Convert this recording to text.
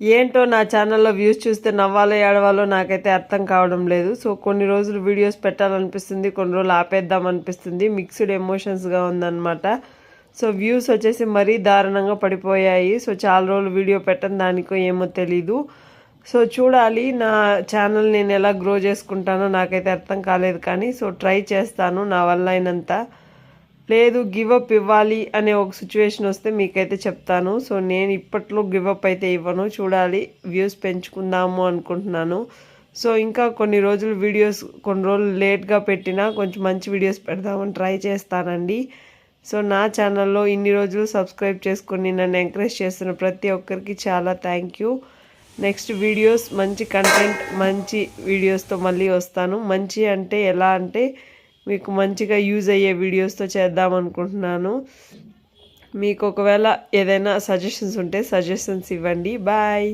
ఏంటో నా ఛానల్లో వ్యూస్ చూస్తే నవ్వాలో ఏడవాలో నాకైతే అర్థం కావడం లేదు. సో కొన్ని రోజులు వీడియోస్ పెట్టాలనిపిస్తుంది కొన్ని రోజులు ఆపేద్దాం అనిపిస్తుంది మిక్స్డ్ ఎమోషన్స్గా ఉందన్నమాట. సో వ్యూస్ వచ్చేసి మరీ దారుణంగా పడిపోయాయి. సో చాలా రోజులు వీడియో పెట్టని దానికో ఏమో తెలీదు. సో చూడాలి నా ఛానల్ నేను ఎలా గ్రో చేసుకుంటానో నాకైతే అర్థం కాలేదు కానీ సో ట్రై చేస్తాను నా వల్ల అయినంత. లేదు గివప్ ఇవ్వాలి అనే ఒక సిచ్యువేషన్ వస్తే మీకైతే చెప్తాను. సో నేను ఇప్పట్లో గివప్ అయితే ఇవ్వను. చూడాలి వ్యూస్ పెంచుకుందాము అనుకుంటున్నాను. సో ఇంకా కొన్ని రోజులు వీడియోస్ కొన్ని రోజులు లేట్గా పెట్టినా కొంచెం మంచి వీడియోస్ పెడదామని ట్రై చేస్తానండి. సో నా ఛానల్లో ఇన్ని రోజులు సబ్స్క్రైబ్ చేసుకుని నన్ను ఎంకరేజ్ చేస్తున్న ప్రతి ఒక్కరికి చాలా థ్యాంక్ యూ. నెక్స్ట్ వీడియోస్ మంచి కంటెంట్ మంచి వీడియోస్తో మళ్ళీ వస్తాను. మంచి అంటే ఎలా అంటే మీకు మంచిగా యూజ్ అయ్యే వీడియోస్తో చేద్దాం అనుకుంటున్నాను. మీకు ఒకవేళ ఏదైనా సజెషన్స్ ఉంటే సజెషన్స్ ఇవ్వండి. బాయ్